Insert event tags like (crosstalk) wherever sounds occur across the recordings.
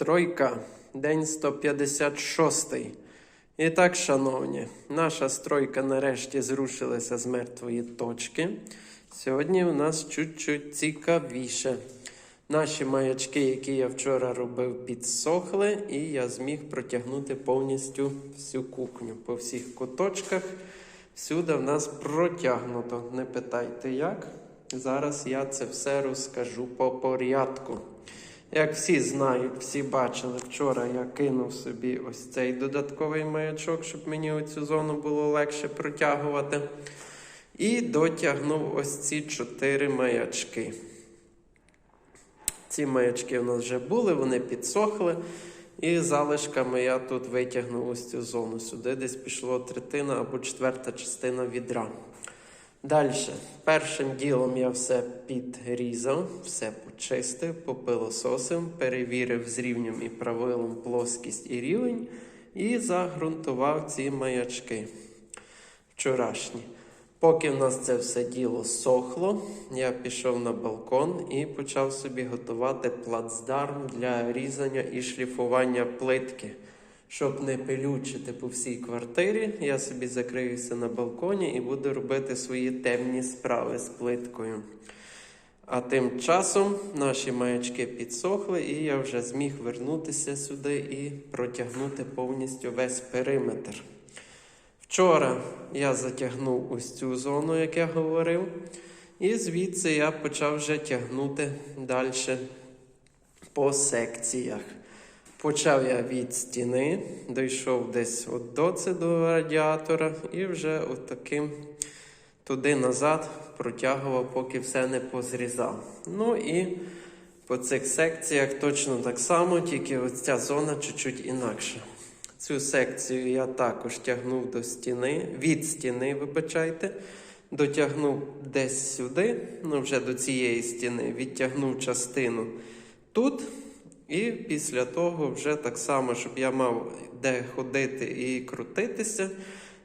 Стройка, день 156. І так, шановні, наша стройка нарешті зрушилася з мертвої точки. Сьогодні у нас чуть-чуть цікавіше. Наші маячки, які я вчора робив, підсохли, і я зміг протягнути повністю всю кухню по всіх куточках. Всюди в нас протягнуто. Не питайте як. Зараз я це все розкажу по порядку. Як всі знають, всі бачили, вчора я кинув собі ось цей додатковий маячок, щоб мені оцю зону було легше протягувати. І дотягнув ось ці чотири маячки. Ці маячки у нас вже були, вони підсохли. І залишками я тут витягнув ось цю зону. Сюди десь пішло третина або четверта частина відра. Далі, першим ділом я все підрізав, все почистив, попилососив, перевірив з рівнем і правилом плоскість і рівень і загрунтував ці маячки вчорашні. Поки в нас це все діло сохло, я пішов на балкон і почав собі готувати плацдарм для різання і шліфування плитки. Щоб не пилючити по всій квартирі, я собі закриюся на балконі і буду робити свої темні справи з плиткою. А тим часом наші маячки підсохли, і я вже зміг вернутися сюди і протягнути повністю весь периметр. Вчора я затягнув ось цю зону, як я говорив, і звідси я почав вже тягнути далі по секціях. Почав я від стіни, дійшов десь от доци до радіатора і вже отаким туди назад протягував, поки все не позрізав. Ну і по цих секціях точно так само, тільки ось ця зона чуть-чуть інакша. Цю секцію я також тягнув до стіни, від стіни, вибачайте, дотягнув десь сюди, ну вже до цієї стіни, відтягнув частину тут. І після того вже так само, щоб я мав де ходити і крутитися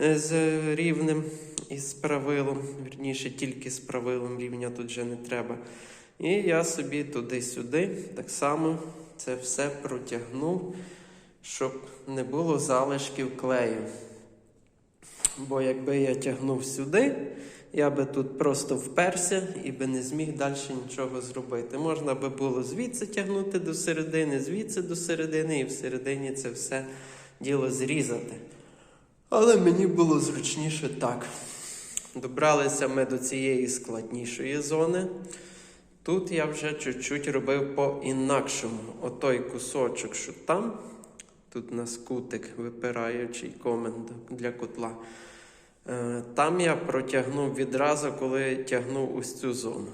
е, з рівнем і з правилом, вірніше, тільки з правилом рівня тут вже не треба. І я собі туди-сюди так само це все протягнув, щоб не було залишків клею. Бо якби я тягнув сюди, я би тут просто вперся і би не зміг далі нічого зробити. Можна би було звідси тягнути до середини, звідси до середини, і всередині це все діло зрізати. Але мені було зручніше так. Добралися ми до цієї складнішої зони. Тут я вже чуть-чуть робив по-інакшому. Отой кусочок, що там, тут у нас кутик випираючий комен для котла. Е, Там я протягнув відразу, коли тягнув ось цю зону.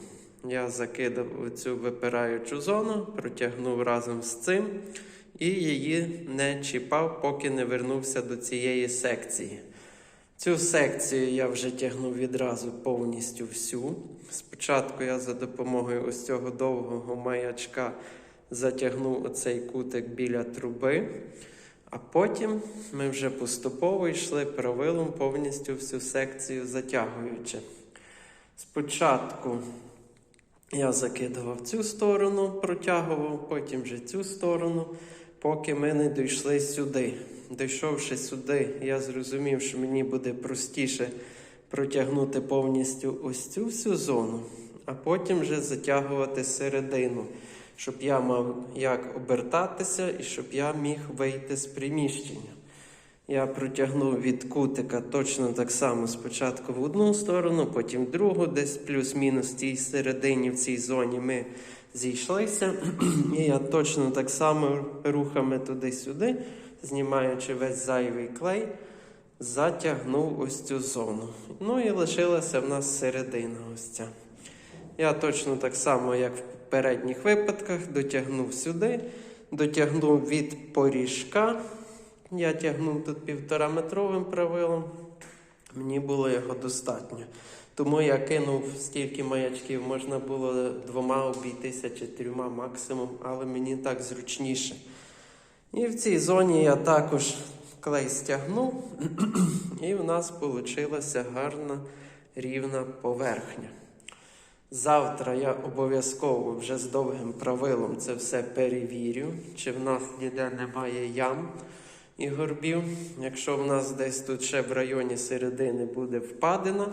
Я закидав цю випираючу зону, протягнув разом з цим і її не чіпав, поки не вернувся до цієї секції. Цю секцію я вже тягнув відразу повністю всю. Спочатку я за допомогою ось цього довгого маячка затягнув оцей кутик біля труби. А потім ми вже поступово йшли правилом повністю всю секцію затягуючи. Спочатку я закидував цю сторону, протягував, потім вже цю сторону, поки ми не дійшли сюди. Дійшовши сюди, я зрозумів, що мені буде простіше протягнути повністю ось цю всю зону, а потім вже затягувати середину щоб я мав як обертатися і щоб я міг вийти з приміщення. Я протягнув від кутика точно так само спочатку в одну сторону, потім в другу, десь плюс-мінус в цій середині, в цій зоні ми зійшлися. І я точно так само рухами туди-сюди, знімаючи весь зайвий клей, затягнув ось цю зону. Ну і лишилася в нас середина ось ця. Я точно так само, як передніх випадках, дотягнув сюди, дотягнув від поріжка. Я тягнув тут півтора метровим правилом. Мені було його достатньо. Тому я кинув стільки маячків, можна було двома обійтися чи трьома максимум, але мені так зручніше. І в цій зоні я також клей стягнув, (clears throat) і в нас вийшла гарна рівна поверхня. Завтра я обов'язково вже з довгим правилом це все перевірю, чи в нас ніде немає ям і горбів. Якщо в нас десь тут ще в районі середини буде впадина,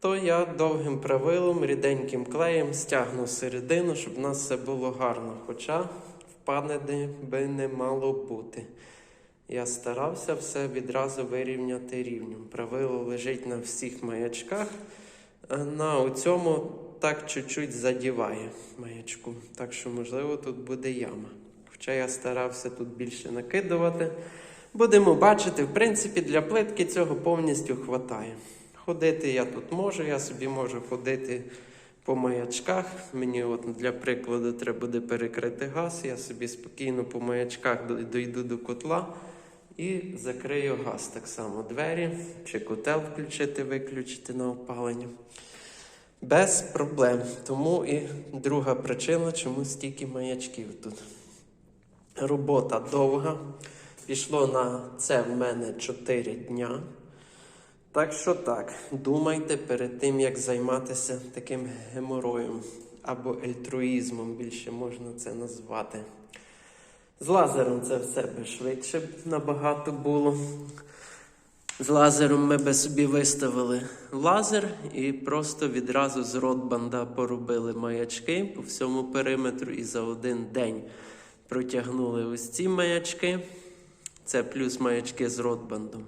то я довгим правилом, ріденьким клеєм стягну середину, щоб в нас все було гарно. Хоча впадини би не мало бути. Я старався все відразу вирівняти рівнем. Правило лежить на всіх маячках. А на цьому так чуть-чуть задіває маячку. Так що, можливо, тут буде яма. Хоча я старався тут більше накидувати. Будемо бачити, в принципі, для плитки цього повністю хватає. Ходити я тут можу, я собі можу ходити по маячках. Мені от для прикладу треба буде перекрити газ. Я собі спокійно по маячках дой- дойду до котла і закрию газ так само. Двері чи котел включити, виключити на опалення. Без проблем. Тому і друга причина, чому стільки маячків тут. Робота довга. Пішло на це в мене 4 дня. Так що так, думайте перед тим, як займатися таким геморроєм або ельтруїзмом, більше можна це назвати. З лазером це все би швидше набагато було. З лазером ми би собі виставили лазер і просто відразу з ротбанда поробили маячки по всьому периметру і за один день протягнули ось ці маячки. Це плюс маячки з ротбандом.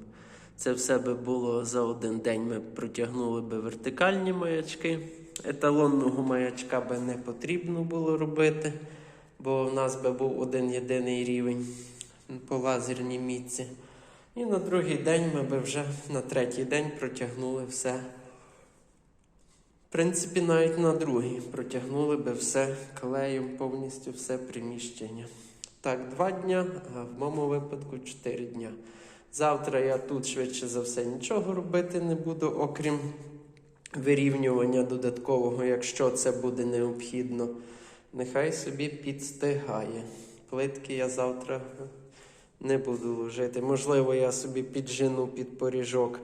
Це все би було за один день. Ми протягнули би вертикальні маячки. Еталонного маячка би не потрібно було робити, бо в нас би був один єдиний рівень по лазерній мітці. І на другий день ми би вже на третій день протягнули все. В принципі, навіть на другий протягнули би все клеєм, повністю все приміщення. Так, два дня, а в моєму випадку чотири дня. Завтра я тут швидше за все нічого робити не буду, окрім вирівнювання додаткового, якщо це буде необхідно. Нехай собі підстигає. Плитки я завтра не буду ложити. Можливо, я собі піджену під поріжок.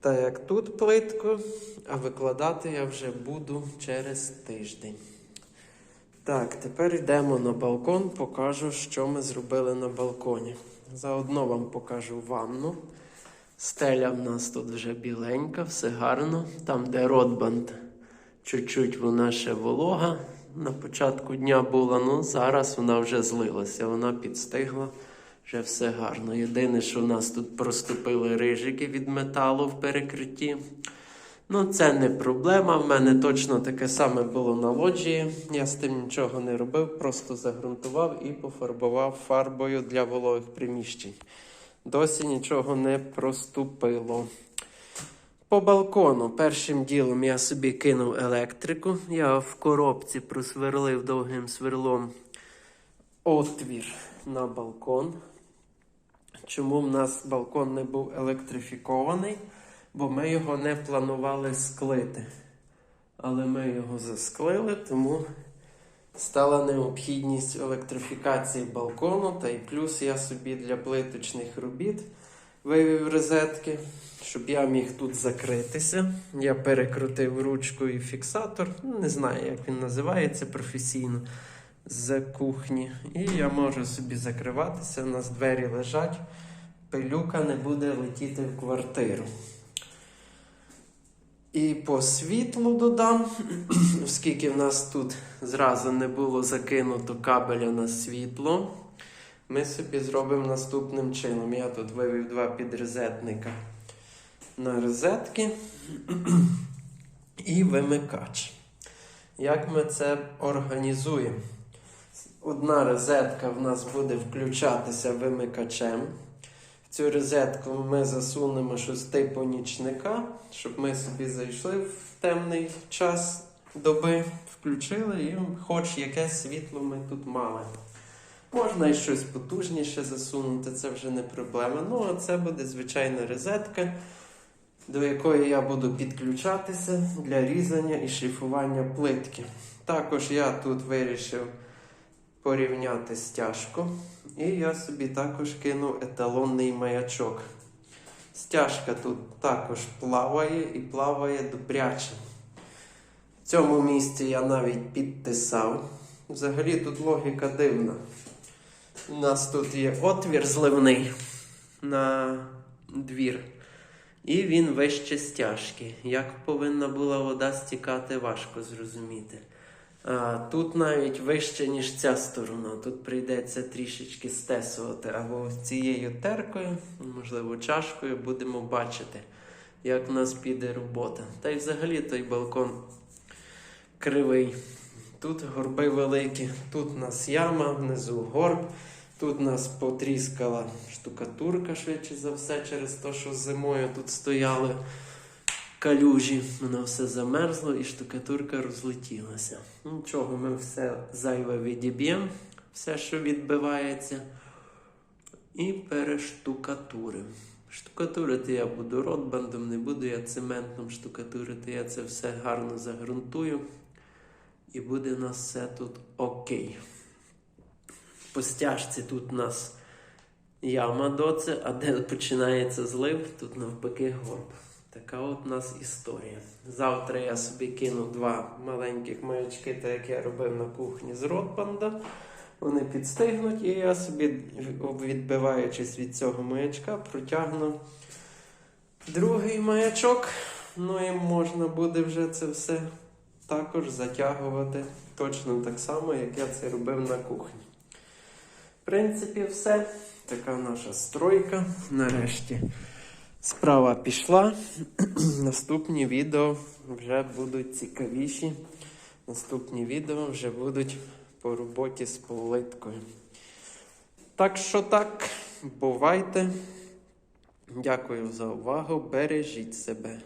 Так як тут плитку, а викладати я вже буду через тиждень. Так, тепер йдемо на балкон, покажу, що ми зробили на балконі. Заодно вам покажу ванну. Стеля в нас тут вже біленька, все гарно. Там, де ротбанд, чуть-чуть вона ще волога. На початку дня була, ну зараз вона вже злилася, вона підстигла, вже все гарно. Єдине, що в нас тут проступили рижики від металу в перекритті. Ну, це не проблема. В мене точно таке саме було на лоджії. Я з тим нічого не робив, просто загрунтував і пофарбував фарбою для вологих приміщень. Досі нічого не проступило. По балкону першим ділом я собі кинув електрику. Я в коробці просверлив довгим сверлом отвір на балкон. Чому в нас балкон не був електрифікований? Бо ми його не планували склити. Але ми його засклили, тому стала необхідність електрифікації балкону. Та й плюс я собі для плиточних робіт вивів розетки, щоб я міг тут закритися. Я перекрутив ручку і фіксатор. Ну, Не знаю, як він називається професійно з кухні. І я можу собі закриватися. У нас двері лежать. Пилюка не буде летіти в квартиру. І по світлу додам, (clears throat) оскільки в нас тут зразу не було закинуто кабеля на світло, ми собі зробимо наступним чином. Я тут вивів два підрозетника на розетки і вимикач. Як ми це організуємо? Одна розетка в нас буде включатися вимикачем. В цю розетку ми засунемо щось типу нічника, щоб ми собі зайшли в темний час доби, включили і хоч якесь світло ми тут мали. Можна і щось потужніше засунути, це вже не проблема. Ну, а це буде звичайна розетка, до якої я буду підключатися для різання і шліфування плитки. Також я тут вирішив порівняти стяжку. І я собі також кинув еталонний маячок. Стяжка тут також плаває і плаває добряче. В цьому місці я навіть підтисав. Взагалі тут логіка дивна. У нас тут є отвір зливний на двір. І він вище стяжки. Як повинна була вода стікати, важко зрозуміти. А, тут навіть вище, ніж ця сторона. Тут прийдеться трішечки стесувати. Або цією теркою, можливо, чашкою, будемо бачити, як в нас піде робота. Та й взагалі той балкон кривий. Тут горби великі, тут у нас яма, внизу горб. Тут нас потріскала штукатурка, швидше за все, через те, що зимою тут стояли калюжі. Воно все замерзло і штукатурка розлетілася. Нічого, ми все зайве відіб'ємо, все, що відбивається, і перештукатуримо. Штукатурити я буду ротбандом, не буду я цементом штукатурити, я це все гарно загрунтую. І буде у нас все тут окей. По стяжці тут у нас яма доце, а де починається злив, тут навпаки горб. Така от у нас історія. Завтра я собі кину два маленьких маячки, так як я робив на кухні з ротбанда. Вони підстигнуть, і я собі, відбиваючись від цього маячка, протягну другий маячок. Ну і можна буде вже це все також затягувати точно так само, як я це робив на кухні. В принципі, все. Така наша стройка. Нарешті справа пішла. (clears throat) Наступні відео вже будуть цікавіші. Наступні відео вже будуть по роботі з плиткою. Так що так, бувайте. Дякую за увагу. Бережіть себе.